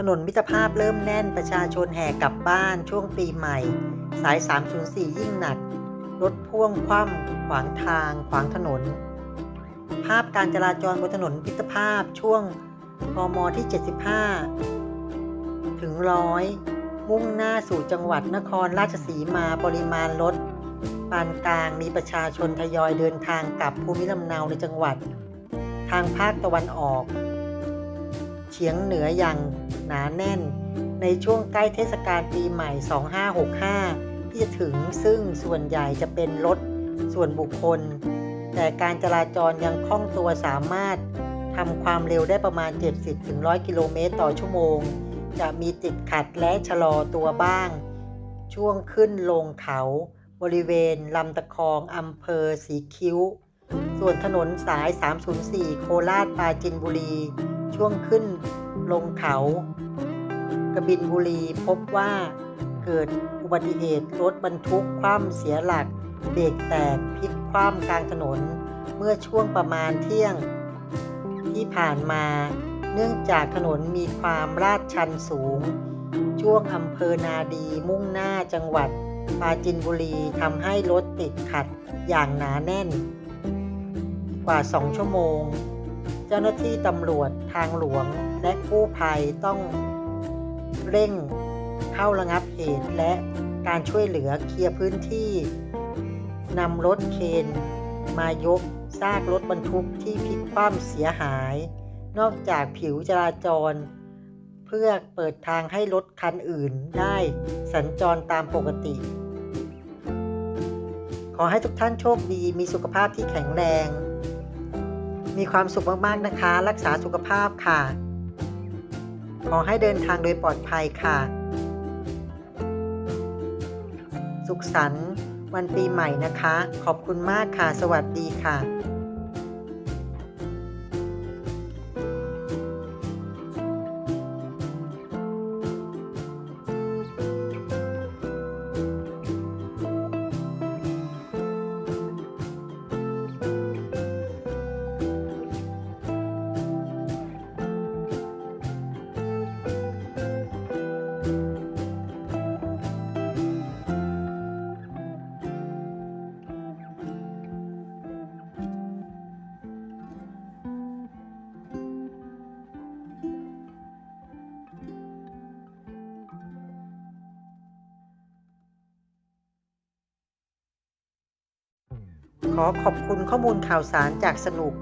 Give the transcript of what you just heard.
ถนนมิตรภาพเริ่มแน่นประชาชนแห่กลับบ้านช่วงปีใหม่ สาย 304 ยิ่งหนัก รถพ่วงคว่ำขวางทางขวางถนน ภาพการจราจรบนถนนมิตรภาพช่วงกมที่ 75 ถึงร้อยมุ่งหน้าสู่จังหวัดนครราชสีมาปริมาณรถปานกลางมีประชาชนทยอยเดินทางกลับภูมิลำเนาในจังหวัด ทางภาคตะวันออก เฉียงเหนืออย่าง หนาแน่น ในช่วงใกล้เทศกาลปีใหม่ 2565 ที่จะถึงซึ่งส่วนใหญ่จะเป็นรถส่วนบุคคล แต่การจราจรยังคล่องตัวสามารถทำความเร็วได้ประมาณ 70-100 กิโลเมตรต่อชั่วโมง จะมีติดขัดและชะลอตัวบ้าง ช่วงขึ้นลงเขาบริเวณลำตะคองอำเภอสีคิ้ว ส่วนถนนสาย 304 โคราชปราจินบุรี ช่วงขึ้น ลงเขา กระบินบุรีพบว่าเกิดอุบัติเหตุรถบรรทุกคว่ำเสียหลักเบรกแตกพลิกคว่ำกลางถนน เมื่อช่วงประมาณเที่ยง ที่ผ่านมา เนื่องจากถนนมีความลาดชันสูง ช่วงอำเภอนาดีมุ่งหน้าจังหวัดปราจินบุรีทำให้รถติดขัดอย่างหนาแน่น กว่า 2 ชั่วโมง เจ้าหน้าที่ตำรวจทางหลวง และกู้ภัยต้องเร่งเข้าระงับเหตุ และการช่วยเหลือเคลียร์พื้นที่นำรถเคนมายกซากรถบรรทุกที่พลิกคว่ำเสียหาย นอกจากผิวจราจร เพื่อเปิดทางให้รถคันอื่นได้สัญจรตามปกติ ขอให้ทุกท่านโชคดีมีสุขภาพที่แข็งแรง มีความสุขมากๆนะคะ รักษาสุขภาพค่ะ ขอให้เดินทางโดยปลอดภัยค่ะ สุขสันต์วันปีใหม่นะคะ ขอบคุณมากค่ะ สวัสดีค่ะ ขอขอบคุณข้อมูลข่าวสารจากสนุก